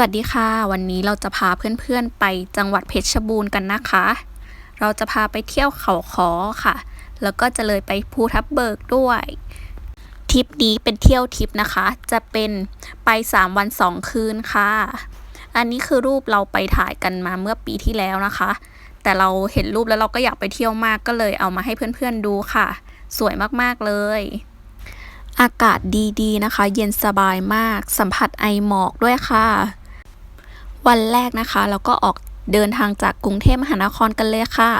วัสดีค่ะ วันนี้เราจะพาเพื่อนๆไปจังหวัดเพชรบูรณ์กันนะคะ เราจะพาไปเที่ยวเขาคอค่ะ แล้วก็จะเลยไปภูทับเบิกด้วยทริปนี้เป็นเที่ยวทริปนะคะ จะเป็นไป 3 วัน 2 คืนค่ะ อันนี้คือรูปเราไปถ่ายกันมาเมื่อปีที่แล้วนะคะ แต่เราเห็นรูปแล้วเราก็อยากไปเที่ยวมากก็เลยเอามาให้เพื่อนๆดูค่ะ สวยมากๆเลยอากาศดีๆนะคะ เย็นสบายมาก สัมผัสไอหมอกด้วยค่ะ วันแรกนะคะ เราก็ออกเดินทางจากกรุงเทพมหานครกันเลยค่ะ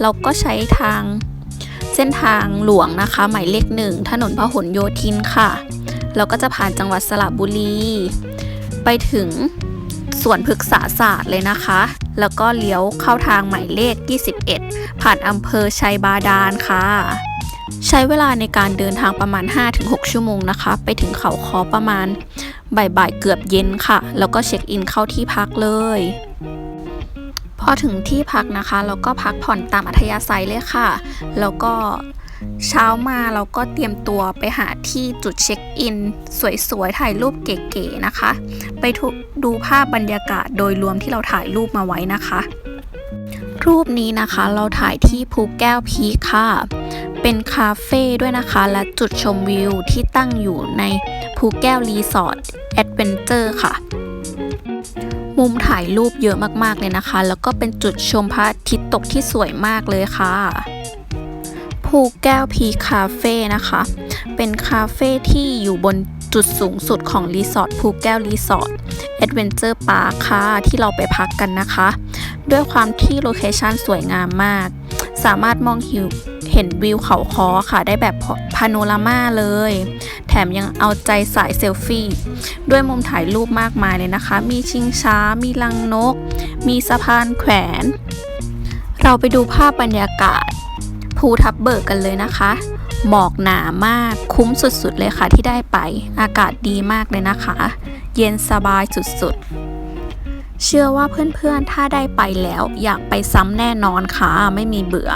เราก็ใช้ทางเส้นทางหลวงนะคะ หมายเลขหนึ่งถนนพหลโยธินค่ะ เราก็จะผ่านจังหวัดสระบุรี ไปถึงสวนพฤกษาศาสตร์เลยนะคะ แล้วก็เลี้ยวเข้าทางหมายเลข 21 ผ่านอำเภอชัยบาดาลค่ะ ใช้เวลาในการเดินทางประมาณ 5-6 ชั่วโมงนะคะ ไปถึงเขาคอประมาณ บ่ายๆเกือบเย็นค่ะ แล้วก็เช็คอินเข้าที่พักเลย พอถึงที่พักนะคะ เราก็พักผ่อนตามอัธยาศัยเลยค่ะ แล้วก็เช้ามาเราก็เตรียมตัวไปหาที่จุดเช็คอิน สวยๆ ถ่ายรูปเก๋ๆนะคะ ไปดูภาพบรรยากาศโดยรวมที่เราถ่ายรูปมาไว้นะคะ รูปนี้นะคะเราถ่ายที่ภูแก้วพีค่ะ เป็นคาเฟ่ด้วยนะคะ และจุดชมวิวที่ตั้งอยู่ใน ภูแก้วรีสอร์ทแอดเวนเจอร์ค่ะ มุมถ่ายรูปเยอะมากๆเลยนะคะ แล้วก็เป็นจุดชมพระอาทิตย์ตกที่สวยมากเลยค่ะภูแก้วพีคาเฟ่นะคะ เป็นคาเฟ่ที่อยู่บนจุดสูงสุดของรีสอร์ทภูแก้วรีสอร์ทแอดเวนเจอร์พาร์คค่ะที่เราไปพักกันนะคะ ด้วยความที่โลเคชั่นสวยงามมาก สามารถมองหิวเห็นวิวเขาคอค่ะ ได้แบบพาโนรามาเลย แถมยังเอาใจสายเซลฟี่ ด้วยมุมถ่ายรูปมากมายเลยนะคะ มีชิงช้า มีลังนก มีสะพานแขวน เราไปดูภาพบรรยากาศภูทับเบิกกันเลยนะคะ หมอกหนามากคุ้มสุดๆเลยค่ะที่ได้ไป อากาศดีมากเลยนะคะ เย็นสบายสุดๆ เชื่อว่าเพื่อนๆ ถ้าได้ไปแล้วอยากไปซ้ำแน่นอนค่ะ ไม่มีเบื่อ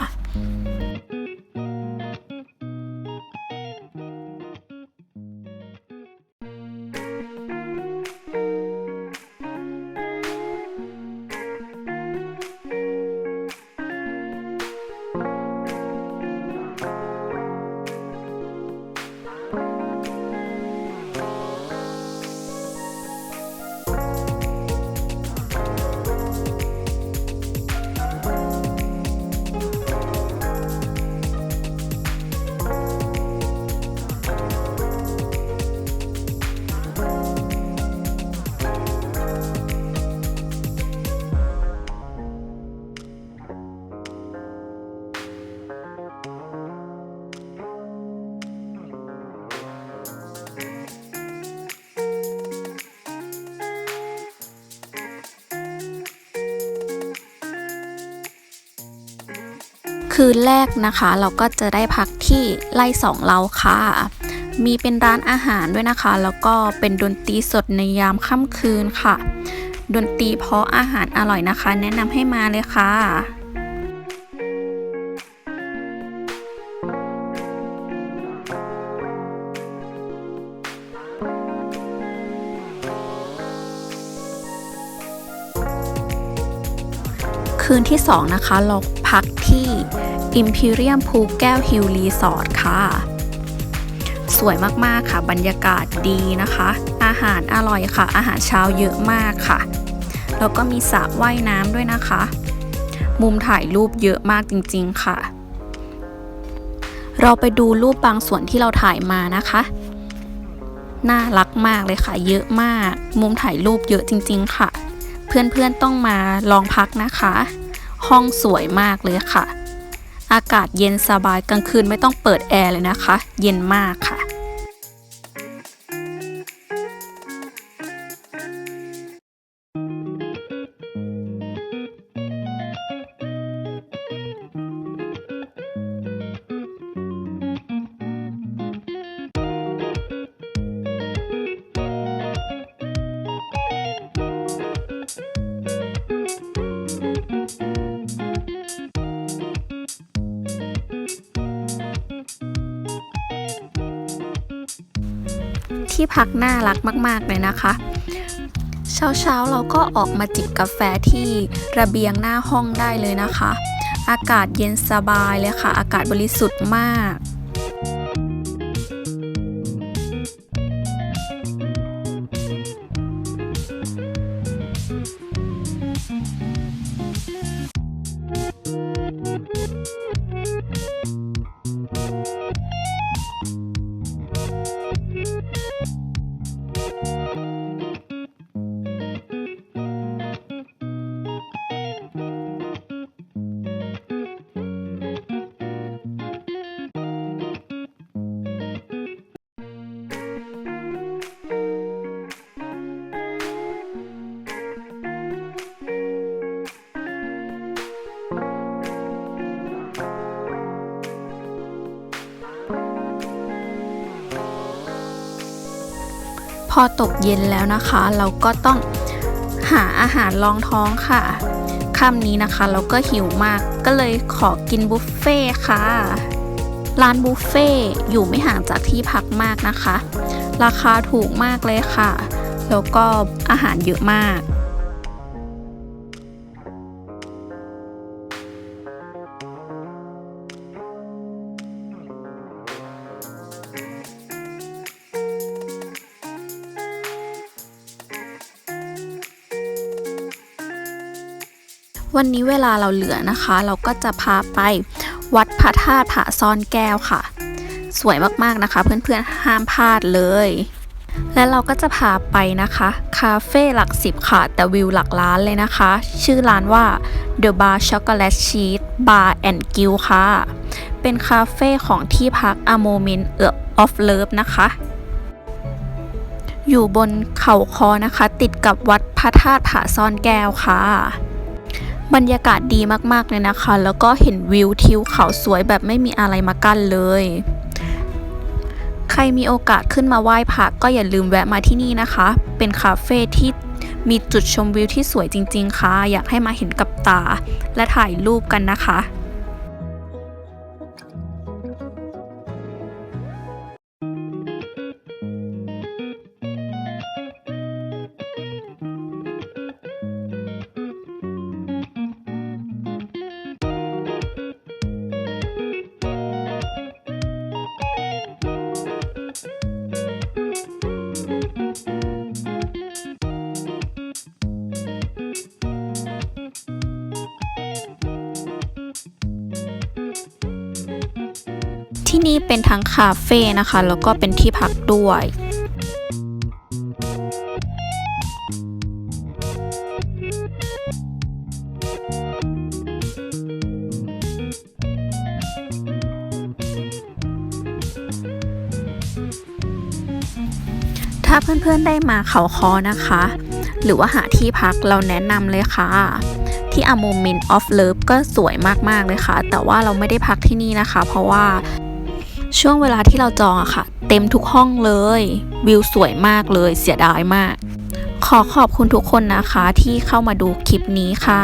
คืนแรกนะคะ เราก็จะได้พักที่ไล่สองเราค่ะ มีเป็นร้านอาหารด้วยนะคะ แล้วก็เป็นดนตรีสดในยามค่ำคืนค่ะ ดนตรีเพราะอาหารอร่อยนะคะ แนะนำให้มาเลยค่ะคืนที่ 2 นะคะเรา พักที่ Imperium ภูแก้วฮิลรีสอร์ทค่ะ สวยมากๆค่ะ บรรยากาศดีนะคะ อาหารอร่อยค่ะ อาหารเช้าเยอะมากค่ะ แล้วก็มีสระว่ายน้ำด้วยนะคะ มุมถ่ายรูปเยอะมากจริงๆค่ะ เราไปดูรูปบางส่วนที่เราถ่ายมานะคะ น่ารักมากเลยค่ะ เยอะมาก มุมถ่ายรูปเยอะจริง ๆ ค่ะ เพื่อนๆต้องมาลองพักนะคะ ห้องสวยมากเลยค่ะ อากาศเย็นสบายกลางคืนไม่ต้องเปิดแอร์เลยนะคะ เย็นมากค่ะ ที่พักน่ารักมาก ๆ เลยนะคะ เช้าๆเราก็ออกมาจิบกาแฟที่ระเบียงหน้าห้องได้เลยนะคะ อากาศเย็นสบายเลยค่ะ อากาศบริสุทธิ์มาก พอตกเย็นแล้วนะคะ เราก็ต้องหาอาหารรองท้องค่ะค่ำนี้นะคะ เราก็หิวมากก็เลยขอกินบุฟเฟ่ค่ะ ร้านบุฟเฟ่อยู่ไม่ห่างจากที่พักมากนะคะ ราคาถูกมากเลยค่ะ แล้วก็อาหารเยอะมาก วันนี้เวลาเราเหลือนะคะ เราก็จะพาไปวัดพระธาตุผาซ่อนแก้วค่ะ สวยมากๆนะคะ เพื่อนๆห้ามพลาดเลย และเราก็จะพาไปนะคะ คาเฟ่หลักสิบค่ะ แต่วิวหลักล้านเลยนะคะ ชื่อร้านว่า The Bar Chocolate Sheet Bar and Grill ค่ะ เป็นคาเฟ่ของที่พัก A Moment of Love นะคะอยู่บนเขาคอนะคะ ติดกับวัดพระธาตุผาซ่อนแก้วค่ะ บรรยากาศดีมากๆเลยนะคะ แล้วก็เห็นวิวทิวเขาสวยแบบไม่มีอะไรมากั้นเลย ใครมีโอกาสขึ้นมาไหว้พระก็อย่าลืมแวะมาที่นี่นะคะ เป็นคาเฟ่ที่มีจุดชมวิวที่สวยจริง ๆ ค่ะ อยากให้มาเห็นกับตา และถ่ายรูปกันนะคะ ที่นี่เป็นทั้งคาเฟ่นะคะ แล้วก็เป็นที่พักด้วยถ้าเพื่อนๆได้มาเขาคอนะคะ หรือว่าหาที่พักเราแนะนำเลยค่ะ ที่ A Moment of Love ก็สวยมากๆเลยค่ะ แต่ว่าเราไม่ได้พักที่นี่นะคะ เพราะว่า ช่วงเวลาที่เราจองอะค่ะ เต็มทุกห้องเลย วิวสวยมากเลยเสียดายมาก ขอขอบคุณทุกคนนะคะที่เข้ามาดูคลิปนี้ค่ะ